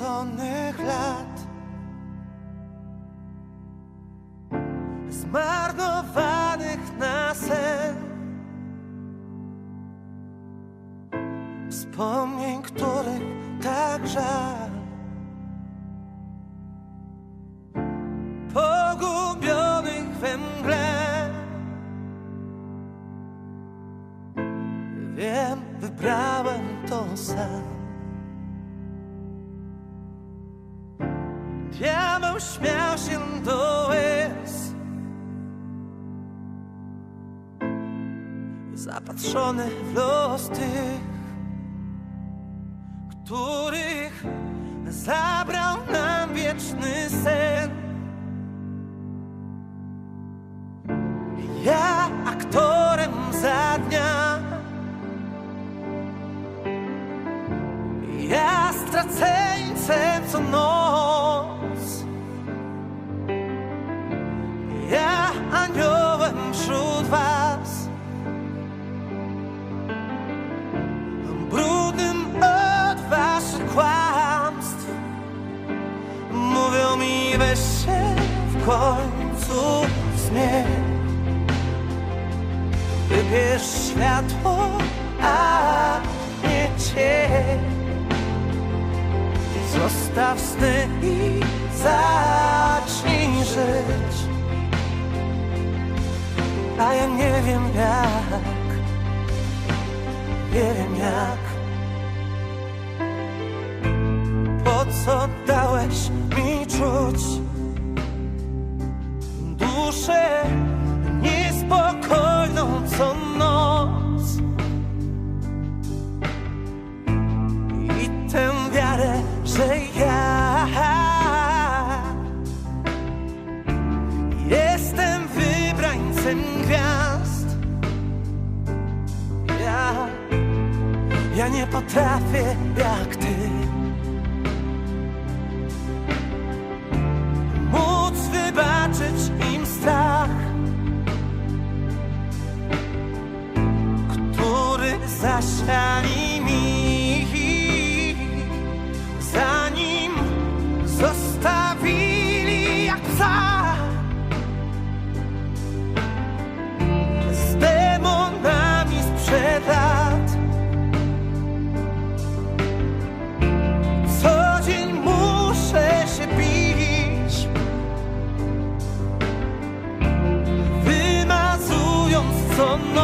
marnych lat. Zmarnowanych na sen. Wspomnień, których tak żal. Pogubionych we mgle. Wiem, wybrałem to sam. Diabeł śmiał się do łez. Zapatrzony w los tych, których zabrał nam wieczny sen. Ja aktorem za dnia. Ja straceńcem aniołem wśród was. Brudnym od waszych kłamstw. Mówią mi weź się w końcu zmień. Wybierz światło, a nie cień. Zostaw sny i zacznij żyć A ja nie wiem jak. Nie wiem jak. Po co dałeś mi czuć Duszę niespokojną co noc? I tę wiarę, że ja jestem wybrańcem nie potrafię jak ty móc wybaczyć im strach. który zasiali corazón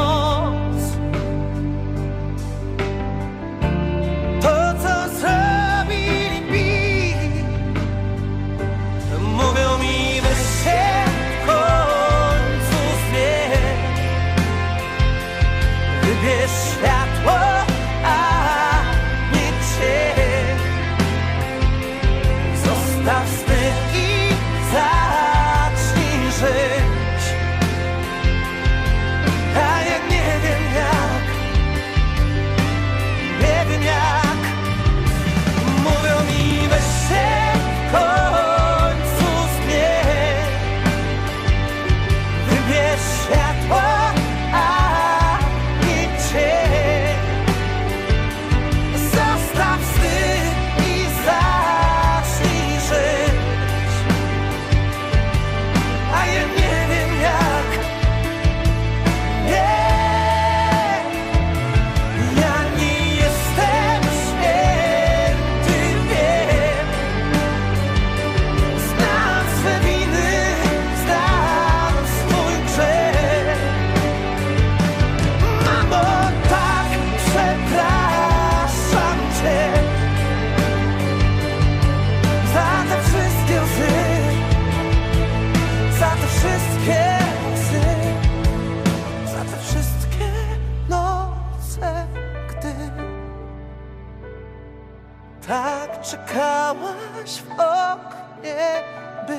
tak czekałaś w oknie, by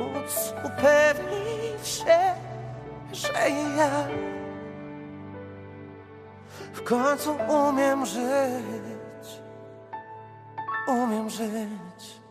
móc upewnić się, że ja w końcu umiem żyć, umiem żyć.